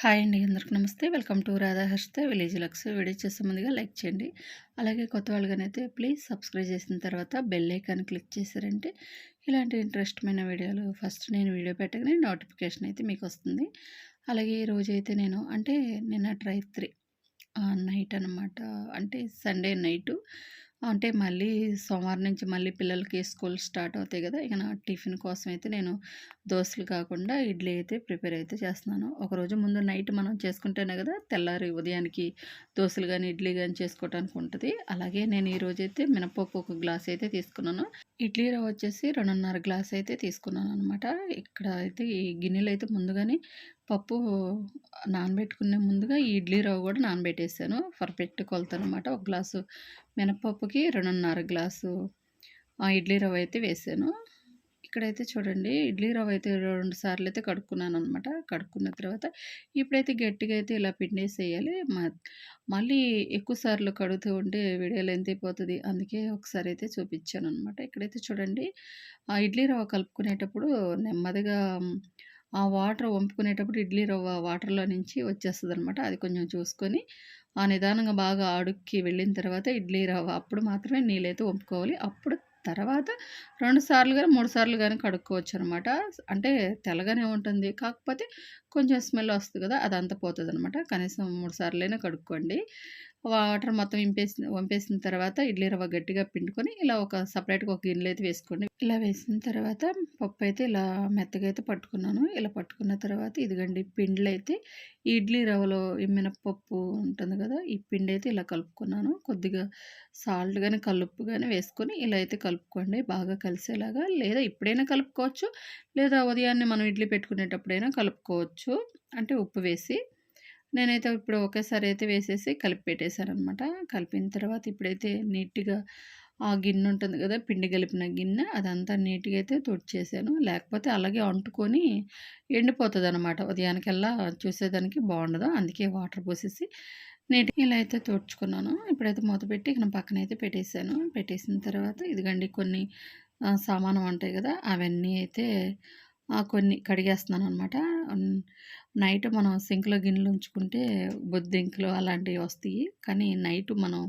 Hi అండి అందరికి నమస్తే. Welcome to Radha Harshitha village lux. Video చేసే ముందుగా లైక్ చేయండి. అలాగే కొత్త వాళ్ళగానైతే ప్లీజ్ సబ్స్క్రైబ్ చేసిన తర్వాత బెల్ ఐకాన్ క్లిక్ చేశారంటే ఇలాంటి ఇంట్రెస్ట్మైన వీడియోలు ఫస్ట్ నేను వీడియో పెట్టగానే నోటిఫికేషన్ అయితే మీకు వస్తుంది. అలాగే ఈరోజు అయితే నేను అంటే నిన్న త్రీ నైట్ అనమాట అంటే సండే నైటు అంటే మళ్ళీ సోమవారం నుంచి మళ్ళీ పిల్లలకి స్కూల్ స్టార్ట్ అవుతాయి కదా ఇక నా టిఫిన్ కోసం అయితే నేను దోశలు కాకుండా ఇడ్లీ అయితే ప్రిపేర్ అయితే చేస్తున్నాను. ఒకరోజు ముందు నైట్ మనం చేసుకుంటేనే కదా తెల్లారి ఉదయానికి దోశలు కానీ ఇడ్లీ కానీ చేసుకోవడానికి ఉంటుంది. అలాగే నేను ఈరోజు అయితే మినపప్పు ఒక గ్లాస్ అయితే తీసుకున్నాను. ఇడ్లీ రవ్వ వచ్చేసి రెండున్నర గ్లాస్ అయితే తీసుకున్నాను అనమాట ఇక్కడ అయితే ఈ గిన్నెలు అయితే ముందుగానే పప్పు నానబెట్టుకునే ముందుగా ఈ ఇడ్లీ రవ్వ కూడా నానబెట్టేసాను. పర్ఫెక్ట్ కొలత అనమాట ఒక గ్లాసు మినపప్పుకి రెండున్నర గ్లాసు ఇడ్లీ రవ్వ అయితే వేసాను. ఇక్కడైతే చూడండి ఇడ్లీ రవ్వ అయితే రెండు సార్లు అయితే కడుక్కున్నాను అనమాట కడుక్కున్న తర్వాత ఇప్పుడైతే గట్టిగా అయితే ఇలా పిండేసేయాలి. మళ్ళీ ఎక్కువ సార్లు కడుగుతూ ఉంటే వీడియోలు ఎంత అయిపోతుంది. అందుకే ఒకసారి అయితే చూపించాను అనమాట ఇక్కడైతే చూడండి ఆ ఇడ్లీ రవ్వ కలుపుకునేటప్పుడు నెమ్మదిగా ఆ వాటర్ వంపుకునేటప్పుడు ఇడ్లీ రవ్వ వాటర్లో నుంచి వచ్చేస్తుంది అనమాట అది కొంచెం చూసుకొని ఆ నిదానంగా బాగా అడుక్కి వెళ్ళిన తర్వాత ఇడ్లీ రవ్వ అప్పుడు మాత్రమే నీళ్ళైతే వంపుకోవాలి. అప్పుడు తర్వాత రెండు సార్లు కానీ మూడు సార్లు కానీ కడుక్కోవచ్చు అనమాట అంటే తెల్లగానే ఉంటుంది. కాకపోతే కొంచెం స్మెల్ వస్తుంది కదా అదంతా పోతుంది అనమాట కనీసం మూడు సార్లైనా కడుక్కోండి. వాటర్ మొత్తం ఇంపేసిన వంపేసిన తర్వాత ఇడ్లీ రవ్వ గట్టిగా పిండుకొని ఇలా ఒక సపరేట్గా ఒక గిన్నెలు అయితే వేసుకోండి. ఇలా వేసిన తర్వాత పప్పు అయితే ఇలా మెత్తగా అయితే పట్టుకున్నాను. ఇలా పట్టుకున్న తర్వాత ఇదిగండి పిండిలు అయితే ఇడ్లీ రవ్వలో మినప్పప్పు ఉంటుంది కదా ఈ పిండి అయితే ఇలా కలుపుకున్నాను. కొద్దిగా సాల్ట్ కానీ కలుపు కానీ వేసుకొని ఇలా అయితే కలుపుకోండి. బాగా కలిసేలాగా లేదా ఇప్పుడైనా కలుపుకోవచ్చు లేదా ఉదయాన్నే మనం ఇడ్లీ పెట్టుకునేటప్పుడైనా కలుపుకోవచ్చు. అంటే ఉప్పు వేసి నేనైతే ఇప్పుడు ఒకేసారి అయితే వేసేసి కలిపి పెట్టేశాను అనమాట కలిపిన తర్వాత ఇప్పుడైతే నీట్గా ఆ గిన్నె ఉంటుంది కదా పిండి కలిపిన గిన్నె అదంతా నీట్గా అయితే తుడిచేసాను. లేకపోతే అలాగే అంటుకొని ఎండిపోతుంది అనమాట ఉదయానికల్లా చూసేదానికి బాగుండదు. అందుకే వాటర్ పోసేసి నీట్గా ఇలా అయితే తుడుచుకున్నాను. ఇప్పుడైతే మూత పెట్టి ఇక్కడ పక్కన అయితే పెట్టేశాను పెట్టేసిన తర్వాత ఇదిగండి కొన్ని సామానం ఉంటాయి కదా అవన్నీ అయితే కొన్ని కడిగేస్తున్నాను అనమాట నైట్ మనం సింక్లో గిన్నెలు ఉంచుకుంటే బొద్దింకులు అలాంటివి వస్తాయి. కానీ నైట్ మనం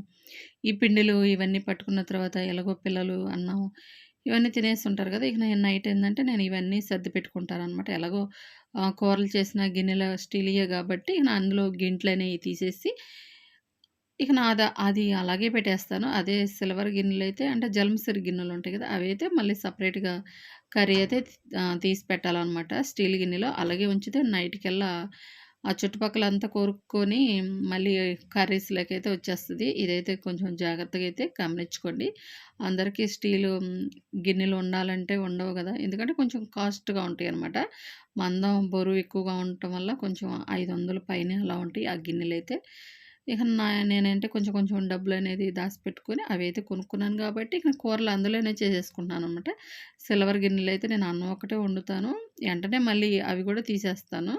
ఈ పిండిలు ఇవన్నీ పట్టుకున్న తర్వాత ఎలాగో పిల్లలు అన్నం ఇవన్నీ తినేసి ఉంటారు కదా! ఇక నేను నైట్ ఏంటంటే నేను ఇవన్నీ సర్ది పెట్టుకుంటాను అనమాట ఎలాగో కూరలు చేసిన గిన్నెల స్టీలియే కాబట్టి ఇక అందులో గింట్లు అనేవి తీసేసి ఇక నా అది అలాగే పెట్టేస్తాను. అదే సిల్వర్ గిన్నెలు అయితే అంటే జలంసరి గిన్నెలు ఉంటాయి కదా అవి అయితే మళ్ళీ సపరేట్గా కర్రీ అయితే తీసి పెట్టాలన్నమాట. స్టీల్ గిన్నెలో అలాగే ఉంచితే నైట్కెల్లా ఆ చుట్టుపక్కల అంతా కోరుకొని మళ్ళీ కర్రీస్లోకి అయితే వచ్చేస్తుంది. ఇదైతే కొంచెం జాగ్రత్తగా అయితే గమనించుకోండి. అందరికీ స్టీలు గిన్నెలు ఉండాలంటే ఉండవు కదా. ఎందుకంటే కొంచెం కాస్ట్గా ఉంటాయి అనమాట మందం బరువు ఎక్కువగా ఉండటం వల్ల కొంచెం ఐదు వందల పైన అలా ఉంటాయి ఆ గిన్నెలు అయితే ఇక నా నేనంటే కొంచెం కొంచెం డబ్బులు అనేది దాచిపెట్టుకొని అవి అయితే కొనుక్కున్నాను కాబట్టి ఇక కూరలు అందులోనే చేసేసుకుంటున్నాను అనమాట సిల్వర్ గిన్నెలు అయితే నేను అన్నం ఒకటే వండుతాను. వెంటనే మళ్ళీ అవి కూడా తీసేస్తాను.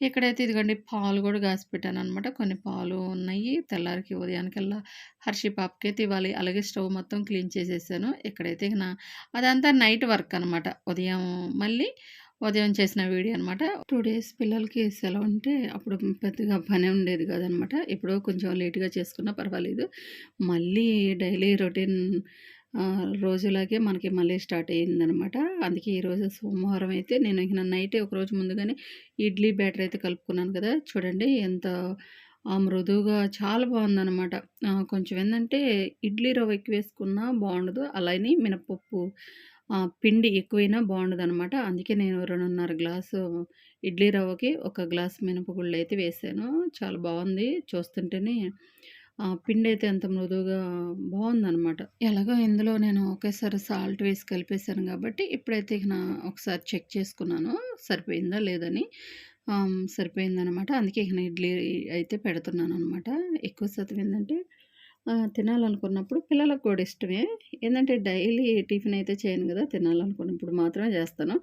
ఇక్కడైతే ఇదిగోండి పాలు కూడా కాసి పెట్టాను అనమాట కొన్ని పాలు ఉన్నాయి. తెల్లారికి ఉదయానికల్లా హర్షి పాపకి అయితే ఇవ్వాలి. అలాగే స్టవ్ మొత్తం క్లీన్ చేసేసాను. ఇక్కడైతే ఇక అదంతా నైట్ వర్క్ అనమాట ఉదయం మళ్ళీ ఉదయం చేసిన వీడియో అనమాట టూ డేస్ పిల్లలకి సెలవు ఉంటే అప్పుడు పెద్దగా పని ఉండేది కదనమాట ఇప్పుడు కొంచెం లేట్గా చేసుకున్నా పర్వాలేదు. మళ్ళీ డైలీ రొటీన్ రోజులాగే మనకి మళ్ళీ స్టార్ట్ అయ్యిందనమాట అందుకే ఈరోజు సోమవారం అయితే నేను ఇక నైటే ఒక రోజు ముందుగానే ఇడ్లీ బ్యాటర్ అయితే కలుపుకున్నాను కదా. చూడండి ఎంత మృదువుగా చాలా బాగుందనమాట కొంచెం ఏంటంటే ఇడ్లీ రవ్వ ఎక్కువ వేసుకున్నా బాగుండదు. అలానే మినపప్పు పిండి ఎక్కువైనా బాగుండదనమాట అందుకే నేను రెండున్నర గ్లాసు ఇడ్లీ రవ్వకి ఒక గ్లాస్ మినపగుళ్ళు అయితే వేసాను. చాలా బాగుంది చూస్తుంటేనే. పిండి అయితే ఎంత మృదువుగా బాగుందనమాట ఎలాగో ఇందులో నేను ఒకేసారి సాల్ట్ వేసి కలిపేశాను కాబట్టి ఇప్పుడైతే ఇక ఒకసారి చెక్ చేసుకున్నాను. సరిపోయిందా లేదని సరిపోయిందనమాట అందుకే ఇక ఇడ్లీ అయితే పెడుతున్నాను అనమాట ఎక్కువ శాతం ఏంటంటే తినాలనుకున్నప్పుడు పిల్లలకు కూడా ఇష్టమే. ఏంటంటే డైలీ టిఫిన్ అయితే చేయను కదా తినాలనుకున్నప్పుడు మాత్రమే చేస్తాను.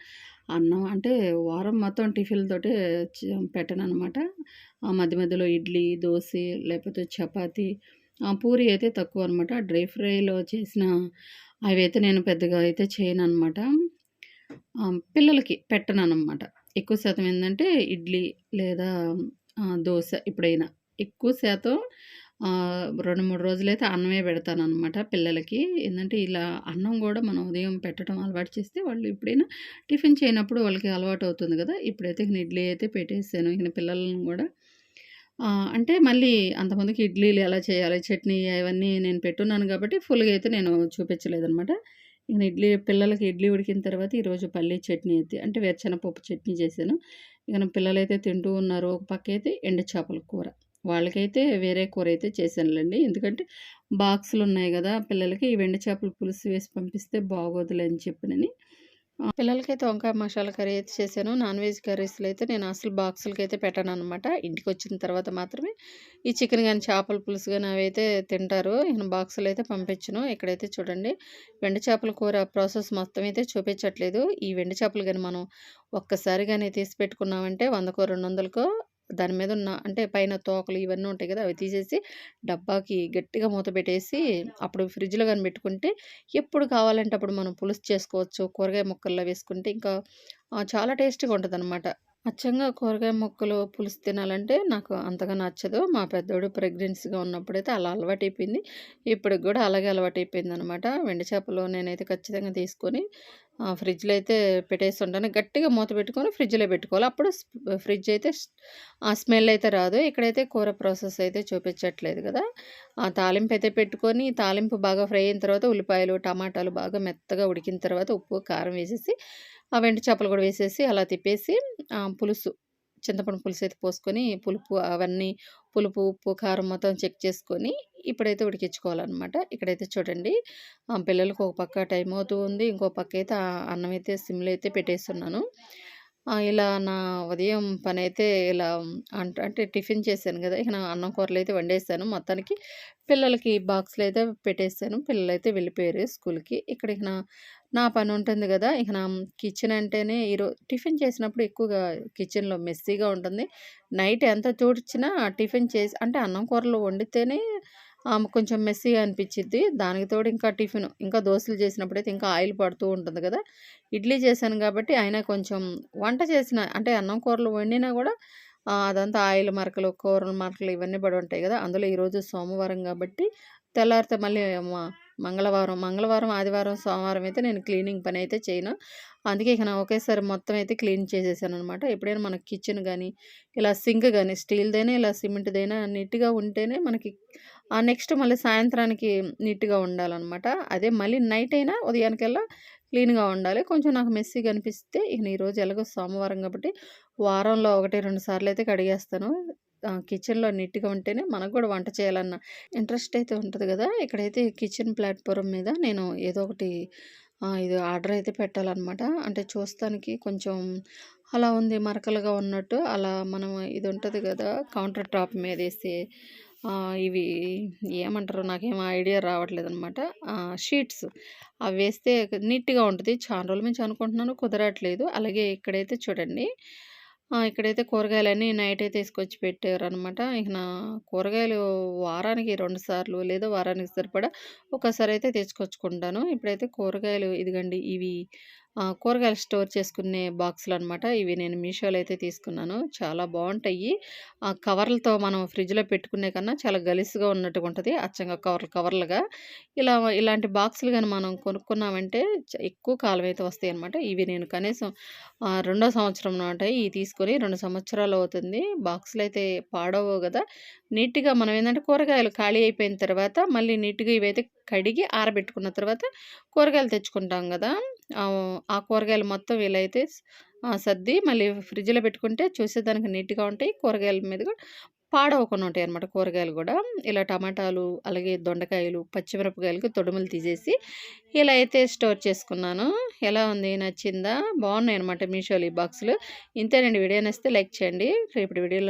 అన్నం అంటే వారం మొత్తం టిఫిన్లతోటే పెట్టను అనమాట మధ్య మధ్యలో ఇడ్లీ దోశ లేకపోతే చపాతి పూరి అయితే తక్కువ అనమాట డ్రై ఫ్రైలో చేసిన అవి అయితే నేను పెద్దగా అయితే చేయను అనమాట పిల్లలకి పెట్టను అనమాట ఎక్కువ శాతం ఏంటంటే ఇడ్లీ లేదా దోశ ఇప్పుడైనా. ఎక్కువ శాతం రెండు మూడు రోజులైతే అన్నమే పెడతాననమాట పిల్లలకి. ఏంటంటే ఇలా అన్నం కూడా మనం ఉదయం పెట్టడం అలవాటు చేస్తే వాళ్ళు ఎప్పుడైనా టిఫిన్ చేయనప్పుడు వాళ్ళకి అలవాటు అవుతుంది కదా. ఇప్పుడైతే ఇక ఇడ్లీ అయితే పెట్టేసాను. ఇక పిల్లలను కూడా. అంటే మళ్ళీ అంతమందికి ఇడ్లీలు ఎలా చేయాలి చట్నీ అవన్నీ నేను పెట్టున్నాను కాబట్టి ఫుల్గా అయితే నేను చూపించలేదనమాట ఇక ఇడ్లీ పిల్లలకి ఇడ్లీ ఉడికిన తర్వాత ఈరోజు పల్లీ చట్నీ అయితే అంటే వేరుచెనపప్పు చట్నీ చేశాను. ఇక పిల్లలైతే తింటూ ఉన్నారు. ఒక పక్క అయితే ఎండు చేపల కూర. వాళ్ళకైతే వేరే కూర అయితే చేశానులేండి. ఎందుకంటే బాక్సులు ఉన్నాయి కదా పిల్లలకి ఈ వెండి చేపల పులుసు వేసి పంపిస్తే బాగోదులే అని చెప్పినని. పిల్లలకైతే వంకాయ మసాలా కర్రీ అయితే చేశాను. నాన్ వెజ్ కర్రీస్లో అయితే నేను అసలు బాక్సులకి అయితే పెట్టాను అనమాట ఇంటికి వచ్చిన తర్వాత మాత్రమే ఈ చికెన్ కానీ చేపల పులుసు కానీ అవి అయితే తింటారు. నేను బాక్సులు అయితే పంపించను. ఇక్కడైతే చూడండి వెండి చేపల కూర ప్రాసెస్ మొత్తం అయితే చూపించట్లేదు. ఈ వెండి చేపలు కానీ మనం ఒక్కసారి కానీ తీసి పెట్టుకున్నామంటే వందకో రెండు వందలకో దాని మీద ఉన్న అంటే పైన తోకలు ఇవన్నీ ఉంటాయి కదా అవి తీసేసి డబ్బాకి గట్టిగా మూత పెట్టేసి అప్పుడు ఫ్రిడ్జ్లో కానీ పెట్టుకుంటే ఎప్పుడు కావాలంటే అప్పుడు మనం పులుసు చేసుకోవచ్చు కూరగాయ ముక్కల్లో వేసుకుంటే ఇంకా చాలా టేస్టీగా ఉంటుంది అనమాట అచ్చంగా కూరగాయ ముక్కలు పులుసు తినాలంటే నాకు అంతగా నచ్చదు. మా పెద్దోడు ప్రెగ్నెన్సీగా ఉన్నప్పుడైతే అలా అలవాటైపోయింది. ఇప్పటికి కూడా అలాగే అలవాటైపోయింది అనమాట వెండి చేపలు నేనైతే ఖచ్చితంగా తీసుకొని ఫ్రిడ్జ్లో అయితే పెట్టేసి ఉంటాను. గట్టిగా మూత పెట్టుకొని ఫ్రిడ్జ్లో పెట్టుకోవాలి. అప్పుడు ఫ్రిడ్జ్ అయితే ఆ స్మెల్ అయితే రాదు. ఇక్కడైతే కూర ప్రాసెస్ అయితే చూపించట్లేదు కదా. ఆ తాలింపు అయితే పెట్టుకొని తాలింపు బాగా ఫ్రై అయిన తర్వాత ఉల్లిపాయలు టమాటాలు బాగా మెత్తగా ఉడికిన తర్వాత ఉప్పు కారం వేసేసి ఆ వెంట చేపలు కూడా వేసేసి అలా తిప్పేసి పులుసు చింతపండు పులుసు అయితే పోసుకొని పులుపు అవన్నీ పులుపు ఉప్పు కారం మొత్తం చెక్ చేసుకొని ఇప్పుడైతే ఉడికించుకోవాలన్నమాట. ఇక్కడైతే చూడండి పిల్లలకు ఒక పక్క టైం అవుతూ ఉంది. ఇంకో పక్క అయితే అన్నం అయితే సిమ్లో అయితే పెట్టేస్తున్నాను. ఇలా నా ఉదయం పని అయితే ఇలా అంట అంటే టిఫిన్ చేశాను కదా ఇక నా అన్నం కూరలు అయితే వండేసాను మొత్తానికి పిల్లలకి బాక్స్లో అయితే పెట్టేసాను పిల్లలు అయితే వెళ్ళిపోయారు స్కూల్కి. ఇక్కడ ఇక నా నా పని ఉంటుంది కదా ఇక నా కిచెన్ అంటేనే ఈరోజు టిఫిన్ చేసినప్పుడు ఎక్కువగా కిచెన్లో మెస్సీగా ఉంటుంది. నైట్ ఎంత తోడిచ్చినా టిఫిన్ చేసి అంటే అన్నం కూరలు వండితేనే కొంచెం మెస్సీగా అనిపించింది దానికి తోడు ఇంకా టిఫిన్ ఇంకా దోశలు చేసినప్పుడైతే ఇంకా ఆయిల్ పడుతూ ఉంటుంది కదా. ఇడ్లీ చేశాను కాబట్టి అయినా కొంచెం వంట చేసిన అంటే అన్నం కూరలు వండినా కూడా అదంతా ఆయిల్ మరకలు కూరల మరకలు ఇవన్నీ పడి ఉంటాయి కదా. అందులో ఈరోజు సోమవారం కాబట్టి తెల్లారితే మళ్ళీ మంగళవారం మంగళవారం ఆదివారం సోమవారం అయితే నేను క్లీనింగ్ పని అయితే చేయను. అందుకే ఇక నా ఒకేసారి మొత్తం అయితే క్లీన్ చేసేసాను అనమాట ఎప్పుడైనా మన కిచెన్ కానీ ఇలా సింక్ కానీ స్టీల్దైనా ఇలా సిమెంట్దైనా నీట్గా ఉంటేనే మనకి నెక్స్ట్ మళ్ళీ సాయంత్రానికి నీట్గా ఉండాలన్నమాట. అదే మళ్ళీ నైట్ అయినా ఉదయానికల్లా క్లీన్గా ఉండాలి. కొంచెం నాకు మెస్సీగా అనిపిస్తే ఇక ఈరోజు ఎలాగో సోమవారం కాబట్టి వారంలో ఒకటి రెండు సార్లు అయితే కడిగేస్తాను. కిచెన్లో నీట్గా ఉంటేనే మనకు కూడా వంట చేయాలన్న ఇంట్రెస్ట్ అయితే ఉంటుంది కదా. ఇక్కడైతే కిచెన్ ప్లాట్ఫారం మీద నేను ఏదో ఒకటి ఇది ఆర్డర్ అయితే పెట్టాలన్నమాట. అంటే చూస్తానికి కొంచెం అలా ఉంది మరకలుగా ఉన్నట్టు. అలా మనం ఇది ఉంటుంది కదా కౌంటర్ టాప్ మీద వేసి ఇవి ఏమంటారు నాకేం ఐడియా రావట్లేదు అనమాట షీట్స్. అవి వేస్తే నీట్గా ఉంటుంది. చాలా రోజుల నుంచి అనుకుంటున్నాను. కుదరట్లేదు. అలాగే ఇక్కడైతే చూడండి. ఇక్కడైతే కూరగాయలన్నీ నైట్ అయితే తీసుకొచ్చి పెట్టారనమాట. ఇక నా కూరగాయలు వారానికి రెండు సార్లు లేదా వారానికి సరిపడా ఒకసారి అయితే తెచ్చుకొచ్చుకుంటాను. ఇప్పుడైతే కూరగాయలు ఇదిగండి ఇవి కూరగాయలు స్టోర్ చేసుకునే బాక్సులు అనమాట ఇవి నేను మీషోలో అయితే తీసుకున్నాను. చాలా బాగుంటాయి ఆ కవర్లతో మనం ఫ్రిడ్జ్‌లో పెట్టుకునే కన్నా చాలా గలీసుగా ఉన్నట్టుగా ఉంటుంది అచ్చంగా కవర్లు కవర్లుగా. ఇలా ఇలాంటి బాక్సులు కానీ మనం కొనుక్కున్నామంటే ఎక్కువ కాలం అయితే వస్తాయనమాట. ఇవి నేను కనీసం రెండో సంవత్సరం ఉంటాయి ఇవి తీసుకొని రెండు సంవత్సరాలు అవుతుంది. బాక్సులు అయితే పాడవు కదా నీట్‌గా మనం ఏంటంటే కూరగాయలు ఖాళీ అయిపోయిన తర్వాత మళ్ళీ నీట్‌గా ఇవైతే కడిగి ఆరబెట్టుకున్న తర్వాత కూరగాయలు తెచ్చుకుంటాం కదా ఆ కూరగాయలు మొత్తం వీలైతే సర్ది మళ్ళీ ఫ్రిడ్జ్‌లో పెట్టుకుంటే చూసేదానికి నీట్‌గా ఉంటాయి. కూరగాయల మీద కూడా పాడవకుండా ఉంటాయి అనమాట కూరగాయలు కూడా ఇలా టమాటాలు, అలాగే దొండకాయలు, పచ్చిమిరపకాయలకి తొడుములు తీసేసి ఇలా అయితే స్టోర్ చేసుకున్నాను. ఎలా ఉంది? నచ్చిందా? బాగున్నాయి అనమాట మీషోలో ఈ బాక్సులు. ఇంతేనండి వీడియో నచ్చితే లైక్ చేయండి. రేపటి వీడియోలో